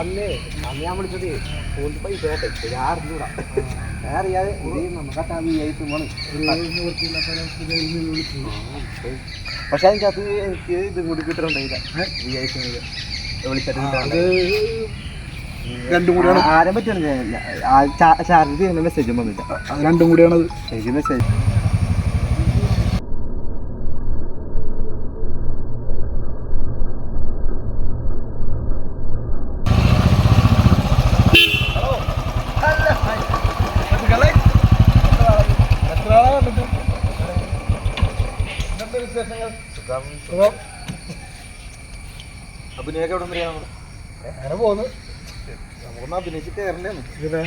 അന്നേ അന്ന് ഞാൻ വിളിച്ചത് ഫോണിൽ പൈസ കേട്ടെ ഞാൻ അറിഞ്ഞൂടാ. ഞാൻ അറിയാതെ പക്ഷെ അതിന്റെ അത് എനിക്ക് ഇതും കൂടി കിട്ടുന്നുണ്ടായില്ല വി ഐ വിളിച്ചിട്ട് രണ്ടും കൂടിയാണ്. ആരെ പറ്റിയാണ് ചാർജ് ചെയ്യുന്ന മെസ്സേജും വന്നില്ല. രണ്ടും രണ്ടും കൂടിയാണത്. അഭിനയൊക്കെ എവിടെ വരെയാണ് അങ്ങനെ പോകുന്നു നമുക്കൊന്ന് അഭിനയിച്ച് കയറണ്ടേന്ന് പിന്നെ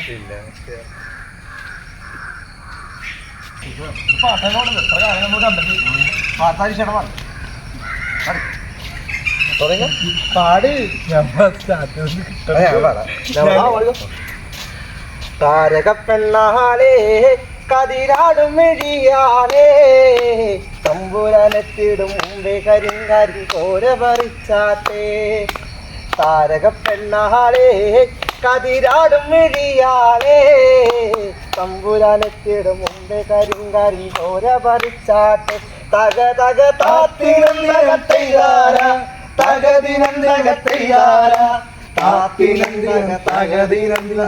പാട്? താരക പെണ്ണാലേ കതിരാടും മെഴിയാലേ തമ്പുരാനെത്തിടും മുമ്പേ കരിങ്കാരി കോര പറിച്ചാത്തേ. താരക പെണ്ണാളേ കതിരാടും മിഴിയാളേ. തമ്പുരാനെത്തിടും മുമ്പേ കരിങ്കാരി കോര പറിച്ചാട്ടെ തക തക താത്തിനന്തകത്തയ്യാര തകതിനന്തകത്തയ്യാര താത്തിനന്ദിന തകതിനന്ദിന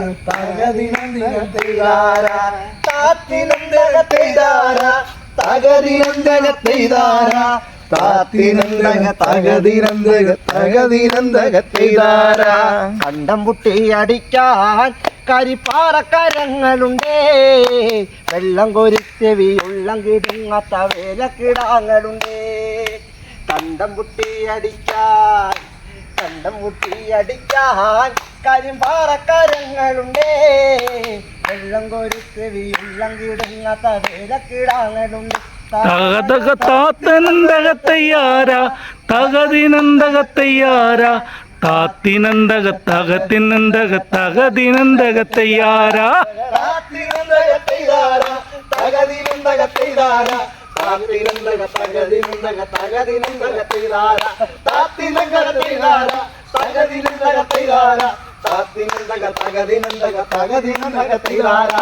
കണ്ടം പുട്ടി അടിക്കാൻ കരിപ്പാറക്കരങ്ങളുണ്ടേ വെള്ളം കൊരിച്ചെവി ഉള്ളം കിടുങ്ങാത്ത വേലക്കിടാങ്ങളുണ്ടേ കണ്ടം പുട്ടി അടിക്കാൻ കണ്ടം പുട്ടി അടിക്കാൻ കരിമ്പാറക്കരങ്ങളുണ്ടേ വെള്ളം കൊരുത്ത് വീള്ളം കിടുന്ന തവേലക്കിടാങ്ങളുണ്ട് തകതക താത്തനന്തകത്തയ്യാര തകതിനന്തകത്തയ്യാര താത്തിനന്തക തകത്തിനന്തക തകതിനന്തകത്തയ്യാര. തകതിനന്തകത്തൈതാര, താത്തിനന്തക തകതിനന്തക തകതിനന്തകത്തൈതാര, താത്തിനന്തകത്തൈതാര, തകതിനന്തകത്തൈതാര, താത്തിനന്തക തകതിനന്തക തകതിനന്തകത്തൈതാര.